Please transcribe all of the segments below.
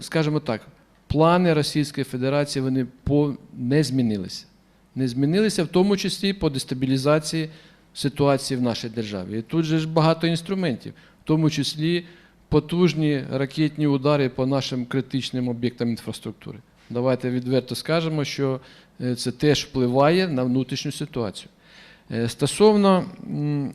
Скажімо так, плани Російської Федерації вони по... не змінилися. Не змінилися в тому числі по дестабілізації ситуації в нашій державі. І тут же ж багато інструментів, в тому числі потужні ракетні удари по нашим критичним об'єктам інфраструктури. Давайте відверто скажемо, що е, це теж впливає на внутрішню ситуацію. Е, Стосовно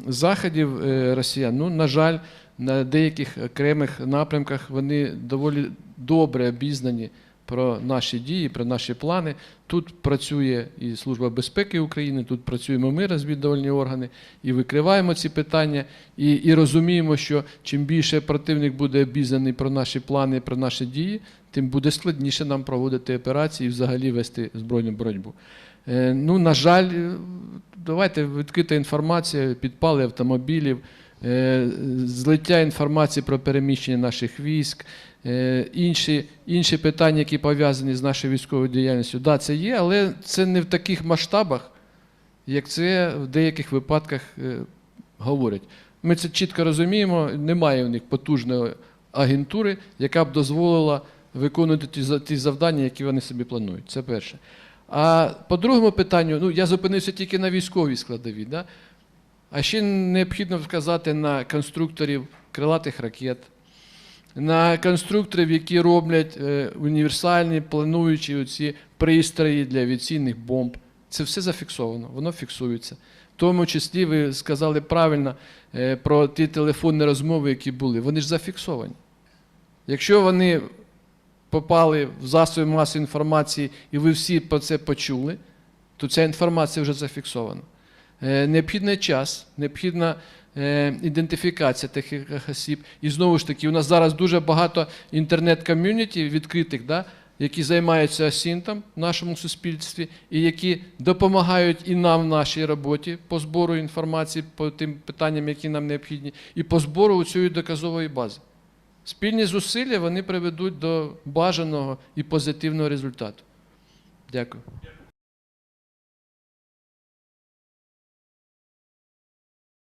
заходів е, росіян, ну, на жаль, на деяких окремих напрямках вони доволі добре обізнані про наші дії, про наші плани. Тут працює і Служба безпеки України, тут працюємо ми, розвідувальні органи, і викриваємо ці питання, і, і розуміємо, що чим більше противник буде обізнаний про наші плани, про наші дії, тим буде складніше нам проводити операції і взагалі вести збройну боротьбу. Е, Ну, на жаль, давайте відкрита інформація, підпали автомобілів, злиття інформації про переміщення наших військ, е, інші, інші питання, які пов'язані з нашою військовою діяльністю. Да, це є, але це не в таких масштабах, як це в деяких випадках е, говорять. Ми це чітко розуміємо, немає в них потужної агентури, яка б дозволила виконувати ті, завдання, які вони собі планують. Це перше. А по другому питанню, ну я зупинився тільки на військовій складовій. Да? А ще необхідно вказати на конструкторів крилатих ракет, на конструкторів, які роблять е, універсальні плануючі оці пристрої для авіаційних бомб. Це все зафіксовано, воно фіксується. В тому числі ви сказали правильно е, про ті телефонні розмови, які були. Вони ж зафіксовані. Якщо вони попали в засоби масової інформації, і ви всі про це почули, то ця інформація вже зафіксована. Е, Необхідний час, необхідна е, ідентифікація таких осіб. І знову ж таки, у нас зараз дуже багато інтернет-ком'юніті відкритих, да, які займаються синтом в нашому суспільстві, і які допомагають і нам в нашій роботі по збору інформації по тим питанням, які нам необхідні, і по збору цієї доказової бази. Спільні зусилля вони приведуть до бажаного і позитивного результату. Дякую.